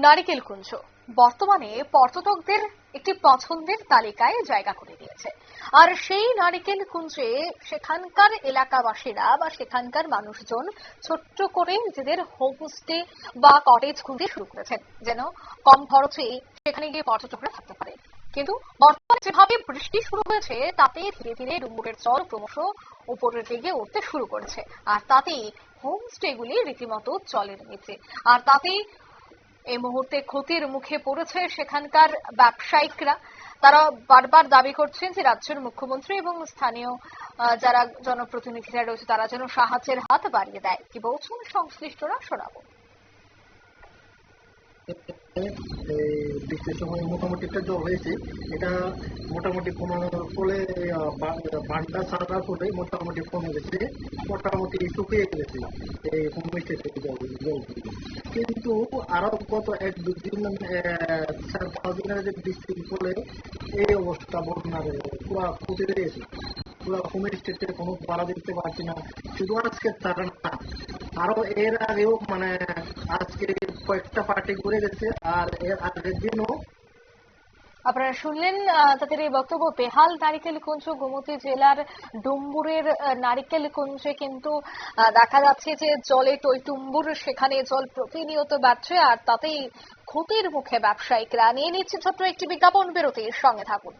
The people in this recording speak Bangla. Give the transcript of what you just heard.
নারিকেল কুঞ্জ। বর্তমানে পর্যটকদের একটি পছন্দের তালিকায় জায়গা করে দিয়েছে। আর সেই নারিকেল কুঞ্জে সেখানকার এলাকাবাসীরা বা সেখানকার মানুষজন ছোট্ট করে নিজেদের হোমস্টে বা কটেজ খুলতে শুরু করেছেন। যেন কম খরচে সেখানে গিয়ে পর্যটকরা থাকতে পারে। কিন্তু বর্তমানে যেভাবে বৃষ্টি শুরু হয়েছে, তাতে ধীরে ধীরে ডুম্বুরের জল ক্রমশ উপরের দিকে উঠতে শুরু করেছে। আর তাতেই হোমস্টেগুলি রীতিমতো জলের নিচে। আর তাতেই এই মুহূর্তে ক্ষতির মুখে পড়েছে সেখানকার ব্যবসায়িকরা। তারা বারবার দাবি করছেন যে রাজ্যের মুখ্যমন্ত্রী এবং স্থানীয় যারা জনপ্রতিনিধিরা রয়েছে, তারা যেন সাহায্যের হাত বাড়িয়ে দেয়। কি বলছেন সংশ্লিষ্টরা? শোনাবো। এই বৃষ্টির সময় মোটামুটি একটা জল হয়েছে। এটা মোটামুটি কমানোর ফলে বানটা ছাড়ার ফলে মোটামুটি কমে গেছে, মোটামুটি শুকিয়ে গেছে এই থেকে জল জলগুলো কিন্তু আরও গত এক দুদিন চার, পাঁচ দিনের যে বৃষ্টির ফলে এই অবস্থা বন্যার পুরা ক্ষতি গেছে পুরো হোমস্টেতে কোনো ভাড়া দেখতে পাচ্ছি না। শুধু আজকে তারা আরও এর আগেও মানে আজকে কয়েকটা পার্টি ঘুরে গেছে, আর এর আগের দিনও। আপনারা শুনলেন তাদের এই বক্তব্য, বেহাল নারিকেল কুঞ্জ গোমতী জেলার ডুম্বুরের নারিকেল কুঞ্জে কিন্তু দেখা যাচ্ছে যে জলে টইটুম্বুর সেখানে জল প্রতিনিয়ত বাড়ছে, আর তাতেই ক্ষতির মুখে ব্যবসায়িকরা। নিয়ে নিচ্ছে ছোট্ট একটি বিজ্ঞাপন বেরোতে সঙ্গে থাকুন।